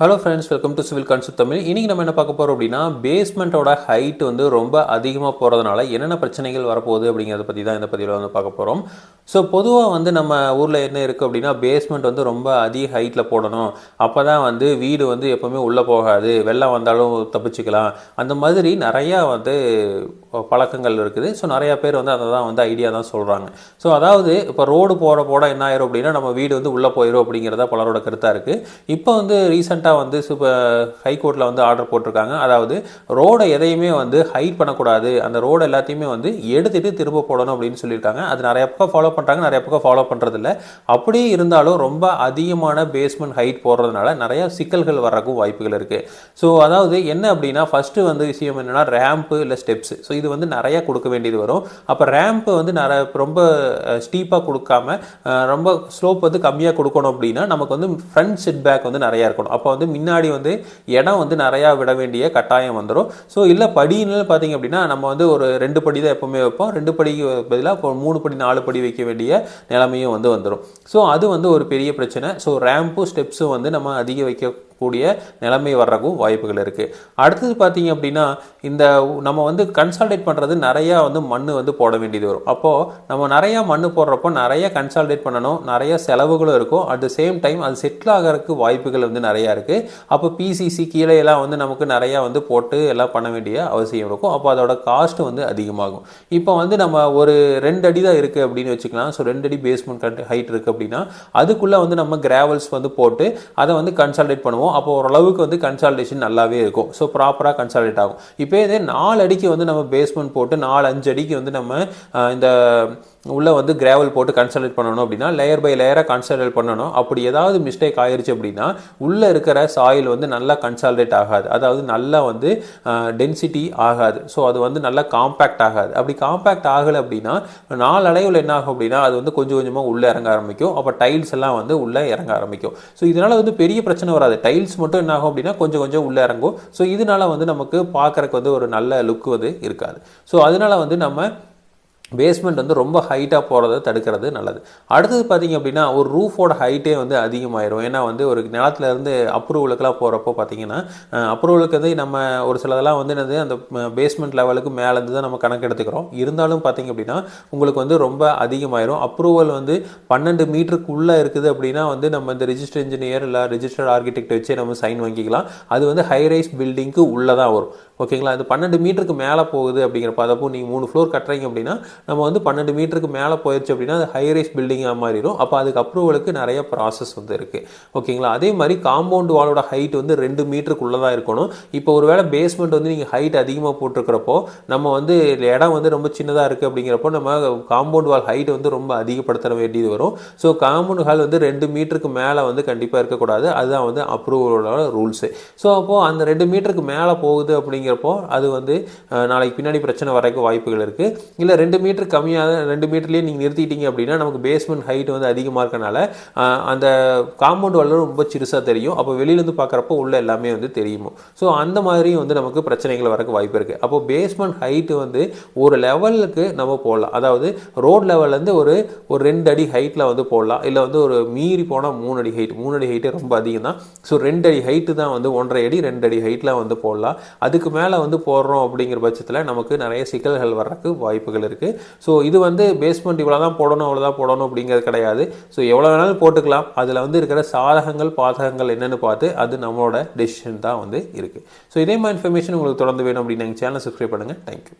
Hello friends welcome to civil concept Tamil இன்றைக்கி நம்ம என்ன பார்க்க போகிறோம் அப்படின்னா பேஸ்மெண்ட்டோட ஹைட் வந்து ரொம்ப அதிகமாக போகிறதுனால என்னென்ன பிரச்சனைகள் வரப்போகுது அப்படிங்கிறத பற்றி தான் இந்த பதிவில் வந்து பார்க்க போகிறோம் ஸோ பொதுவாக வந்து நம்ம ஊரில் என்ன இருக்குது அப்படின்னா பேஸ்மெண்ட் வந்து ரொம்ப அதிக ஹைட்டில் போடணும். அப்போ தான் வந்து வீடு வந்து எப்போவுமே உள்ளே போகாது. வெள்ளம் வந்தாலும் தப்பிச்சுக்கலாம். அந்த மாதிரி நிறையா வந்து பழக்கங்கள் இருக்குது. ஸோ நிறையா பேர் வந்து அதை தான் வந்து ஐடியா தான் சொல்கிறாங்க ஸோ அதாவது இப்போ ரோடு போகிற போட என்ன ஆயிரும் அப்படின்னா நம்ம வீடு வந்து உள்ளே போயிடும் அப்படிங்கிறத பலரோட கருத்தாக இருக்குது இப்போ வந்து ரீசெண்டாக வந்து சூப்பர் ஹைகோர்ட்டில் வந்து ஆர்டர் போட்டிருக்காங்க. அதாவது ரோடை எதையுமே வந்து ஹைட் பண்ணக்கூடாது. அந்த ரோடு எல்லாத்தையுமே வந்து எடுத்துகிட்டு திரும்ப போடணும் அப்படின்னு சொல்லியிருக்காங்க. அது நிறைய பக்கம் ஃபாலோ பண்ணுறாங்க நிறைய பக்கம் ஃபாலோ பண்ணுறதில்ல அப்படியே இருந்தாலும் ரொம்ப அதிகமான பேஸ்மெண்ட் ஹைட் போடுறதுனால நிறைய சிக்கல்கள் வர்றக்கும் வாய்ப்புகள் இருக்குது ஸோ அதாவது என்ன அப்படின்னா ஃபஸ்ட்டு வந்து விஷயம் என்னென்னா ரேம்ப்பு இல்லை ஸ்டெப்ஸ் ஸோ இது வந்து நிறைய கொடுக்க வேண்டியது வரும். அப்போ ரேம்ப்பு வந்து நிறைய ரொம்ப ஸ்டீப்பாக கொடுக்காம ரொம்ப ஸ்லோப் வந்து கம்மியாக கொடுக்கணும் அப்படின்னா நமக்கு வந்து ஃப்ரண்ட் செட் பேக் வந்து நிறையா இருக்கணும். அப்போ வந்து முன்னாடி வந்து இடம் வந்து நிறையா விட வேண்டிய கட்டாயம் வந்துடும் ஸோ இல்லை படின்னு பார்த்தீங்க அப்படின்னா நம்ம வந்து ஒரு ரெண்டு படி தான் எப்பவுமே வைப்போம். ரெண்டு படிக்கு பதிலாக இப்போ மூணு படி நாலு படி வைக்க வேண்டிய நிலைமையும் வந்து வந்துடும் ஸோ அது வந்து ஒரு பெரிய பிரச்சனை. ஸோ ரேம்பும் ஸ்டெப்ஸும் வந்து நம்ம அதிக வைக்க கூடிய நிலைமை வர்றக்கும் வாய்ப்புகள் இருக்குது அடுத்தது பார்த்தீங்க அப்படின்னா இந்த நம்ம வந்து கன்சால்டேட் பண்ணுறது நிறையா வந்து மண் வந்து போட வேண்டியது வரும். அப்போது நம்ம நிறையா மண் போடுறப்போ நிறைய கன்சால்டேட் பண்ணணும் நிறைய செலவுகளும் இருக்கும். அட் த சேம் டைம் அது செட்டில் ஆகிறதுக்கு வாய்ப்புகள் வந்து நிறையா இருக்குது அப்போ பிசிசி கீழே எல்லாம் வந்து நமக்கு நிறையா வந்து போட்டு எல்லாம் பண்ண வேண்டிய அவசியம் இருக்கும். அப்போ அதோட காஸ்ட் வந்து அதிகமாகும். இப்போ வந்து நம்ம ஒரு ரெண்டு அடி தான் இருக்குது அப்படின்னு வச்சுக்கலாம். ஸோ ரெண்டு அடி பேஸ்மெண்ட் கட் ஹைட் இருக்குது அப்படின்னா அதுக்குள்ளே வந்து நம்ம கிராவல்ஸ் வந்து போட்டு அதை வந்து கன்சால்டேட் பண்ணுவோம். அப்போ ஓரளவுக்கு வந்து கன்சால்டேஷன் நல்லாவே இருக்கும். ஸோ ப்ராப்பராக கன்சால்டேட் ஆகும். இப்போ இதே நாலு அடிக்கு வந்து நம்ம பேஸ்மெண்ட் போட்டு நாலு அஞ்சு அடிக்கு வந்து நம்ம இந்த உள்ளே வந்து கிராவல் போட்டு கன்சல்டேட் பண்ணணும் அப்படின்னா லேயர் பை லேயராக கன்சல்டேட் பண்ணணும். அப்படி ஏதாவது மிஸ்டேக் ஆயிடுச்சு அப்படின்னா உள்ளே இருக்கிற சாயில் வந்து நல்லா கன்சால்டேட் ஆகாது. அதாவது நல்லா வந்து டென்சிட்டி ஆகாது. ஸோ அது வந்து நல்லா காம்பேக்ட் ஆகாது. அப்படி காம்பேக்ட் ஆகலை அப்படின்னா நாளடைவில் என்ன ஆகும் அப்படின்னா அது வந்து கொஞ்சம் கொஞ்சமாக உள்ளே இறங்க ஆரம்பிக்கும். அப்போ டைல்ஸ் எல்லாம் வந்து உள்ளே இறங்க ஆரம்பிக்கும். ஸோ இதனால் வந்து பெரிய பிரச்சனை வராது. டைல்ஸ் மட்டும் என்ன ஆகும் அப்படின்னா கொஞ்சம் கொஞ்சம் உள்ளே இறங்கும். ஸோ இதனால வந்து நமக்கு பார்க்குறக்கு வந்து ஒரு நல்ல லுக் வந்து இருக்காது. ஸோ அதனால வந்து நம்ம பேஸ்மெண்ட் வந்து ரொம்ப ஹைட்டாக போகிறத தடுக்கிறது நல்லது. அடுத்தது பார்த்தீங்க அப்படின்னா ஒரு ரூஃபோட ஹைட்டே வந்து அதிகமாயிரும். ஏன்னா வந்து ஒரு நிலத்துலேருந்து அப்ரூவலுக்குலாம் போகிறப்போ பார்த்தீங்கன்னா அப்ரூவலுக்கு வந்து நம்ம ஒரு சிலதெல்லாம் வந்து என்னது அந்த பேஸ்மெண்ட் லெவலுக்கு மேலேருந்து தான் நம்ம கணக்கு எடுத்துக்கிறோம். இருந்தாலும் பார்த்தீங்க அப்படின்னா உங்களுக்கு வந்து ரொம்ப அதிகமாயிரும். அப்ரூவல் வந்து பன்னெண்டு மீட்டருக்குள்ளே இருக்குது அப்படின்னா வந்து நம்ம இந்த ரிஜிஸ்டர் இன்ஜினியர் இல்லை ரிஜிஸ்டர்ட் ஆர்கிடெக்ட் வச்சே நம்ம சைன் வாங்கிக்கலாம். அது வந்து ஹைரைஸ் பில்டிங்க்கு உள்ளே தான் வரும். ஓகேங்களா? அது பன்னெண்டு மீட்டருக்கு மேலே போகுது அப்படிங்கிறப்ப அதப்போ நீங்கள் மூணு ஃப்ளோர் கட்டுறீங்க அப்படின்னா நம்ம வந்து பன்னெண்டு மீட்டருக்கு மேலே போயிடுச்சு அப்படின்னா அது ஹைரைஸ் பில்டிங்காக மாறிடும் அப்போ அதுக்கு அப்ரூவலுக்கு நிறைய ப்ராசஸ் வந்து இருக்குது ஓகேங்களா? அதே மாதிரி காம்பவுண்ட் வாலோட ஹைட் வந்து ரெண்டு மீட்டருக்குள்ளே தான் இருக்கணும். இப்போ ஒருவேளை பேஸ்மெண்ட் வந்து நீங்கள் ஹைட் அதிகமாக போட்டிருக்கிறப்போ நம்ம வந்து இடம் வந்து ரொம்ப சின்னதாக இருக்குது அப்படிங்கிறப்போ நம்ம காம்பவுண்ட் வால் ஹைட் வந்து ரொம்ப அதிகப்படுத்த வேண்டியது வரும். ஸோ காம்பவுண்ட் ஹால் வந்து ரெண்டு மீட்டருக்கு மேலே வந்து கண்டிப்பாக இருக்கக்கூடாது. அதுதான் வந்து அப்ரூவலோட ரூல்ஸு ஸோ அப்போது அந்த ரெண்டு மீட்டருக்கு மேலே போகுது அப்படிங்கிறப்போ அது வந்து நாளைக்கு பின்னாடி பிரச்சனை வரைக்கும் வாய்ப்புகள் இருக்குது இல்லை ரெண்டு மீட்டர் கம்மியாக ரெண்டு மீட்டர்லேயே நீங்கள் நிறுத்திட்டீங்க அப்படின்னா நமக்கு பேஸ்மெண்ட் ஹைட் வந்து அதிகமாக இருக்கனால அந்த காம்பவுண்ட் வால் ரொம்ப சிறுசாக தெரியும். அப்போ வெளியிலேருந்து பார்க்குறப்போ உள்ள எல்லாமே வந்து தெரியுமோ? ஸோ அந்த மாதிரியும் வந்து நமக்கு பிரச்சனைகள் வரக்கு வாய்ப்பு இருக்குது அப்போ பேஸ்மெண்ட் ஹைட்டு வந்து ஒரு லெவலுக்கு நம்ம போடலாம். அதாவது ரோட் லெவல்லேருந்து ஒரு ஒரு ரெண்டு அடி ஹைட்டில் வந்து போடலாம். இல்லை வந்து ஒரு மீறி போனால் மூணு அடி ஹைட் மூணு அடி ஹைட்டே ரொம்ப அதிகம் தான். ஸோ ரெண்டு அடி ஹைட்டு தான் வந்து ஒன்றரை அடி ரெண்டு அடி ஹைட்டில் வந்து போடலாம். அதுக்கு மேலே வந்து போடுறோம் அப்படிங்கிற பட்சத்தில் நமக்கு நிறைய சிக்கல்கள் வர்றதுக்கு வாய்ப்புகள் இருக்குது ஸோ இது வந்து பேஸ்மெண்ட் இவ்வளோ தான் போடணும் அவ்வளோ தான் போடணும் அப்படிங்கிறது கிடையாது. ஸோ எவ்வளோ வேணாலும் போட்டுக்கலாம். அதில் வந்து இருக்கிற சாதகங்கள் பாதகங்கள் என்னென்னு பார்த்து அது நம்மளோட டெசிஷன் தான் வந்து இருக்குது ஸோ இதே மாதிரி இன்ஃபர்மேஷன் உங்களுக்கு தொடர்ந்து வேணும் அப்படின்னு எங்கள் சேனல் சப்ஸ்கிரைப் பண்ணுங்கள் தேங்க்யூ